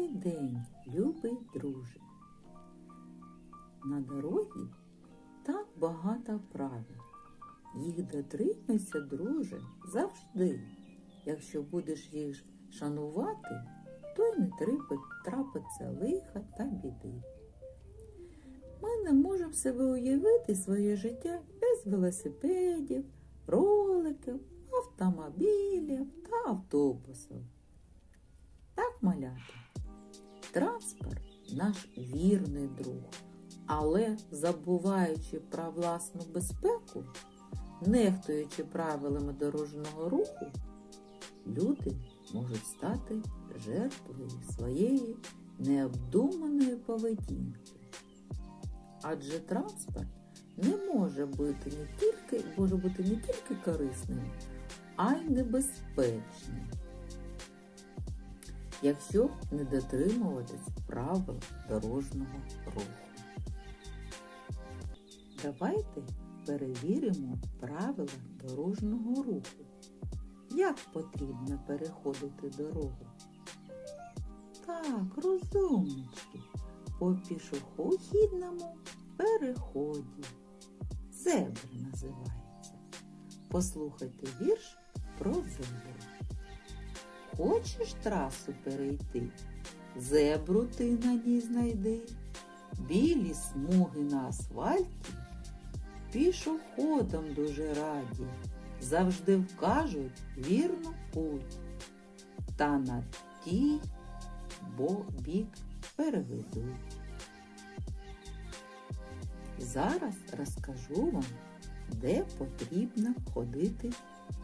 Добрий день, любий друже. На дорозі так багато правил. Їх дотримайся, друже, завжди. Якщо будеш їх шанувати, то й не трапиться лиха та біди. Ми не можемо себе уявити своє життя без велосипедів, роликів, автомобілів та автобусів. Так, малята, транспорт наш вірний друг, але забуваючи про власну безпеку, нехтуючи правилами дорожнього руху, люди можуть стати жертвою своєї необдуманої поведінки. Адже транспорт не може бути не тільки, може бути не тільки корисним, а й небезпечним якщо не дотримуватись правил дорожнього руху. Давайте перевіримо правила дорожнього руху. Як потрібно переходити дорогу? Так, розумнички, по пішохідному переході. Зебра називається. Послухайте вірш про зебру. Хочеш трасу перейти? Зебру ти на ній знайди. Білі смуги на асфальті пішоходам дуже раді, завжди вкажуть вірну путь. Та на тій бо бік переведуть. Зараз розкажу вам, де потрібно ходити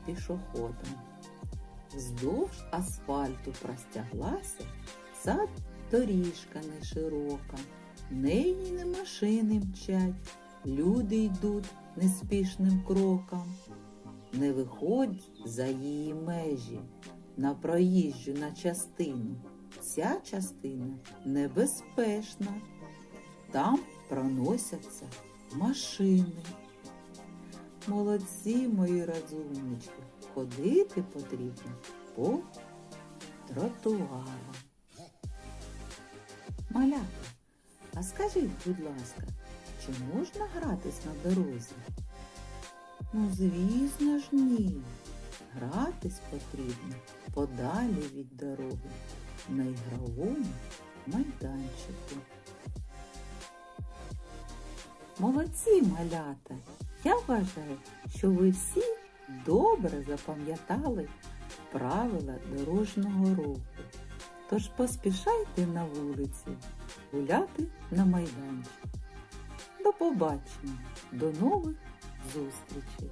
пішоходам. Вздовж асфальту простяглася сад доріжка не широка, неї не машини мчать, люди йдуть неспішним кроком. Не виходь за її межі на проїжджу на частину. Ця частина небезпечна. Там проносяться машини. Молодці, мої розумнички, ходити потрібно по тротуарам. Малята, а скажіть, будь ласка, чи можна гратись на дорозі? Ну, звісно ж, ні. Гратись потрібно подалі від дороги на ігровому майданчику. Молодці, малята! Я вважаю, що ви всі добре запам'ятали правила дорожнього руху. Тож поспішайте на вулиці гуляти на майданчик. До побачення, до нових зустрічей!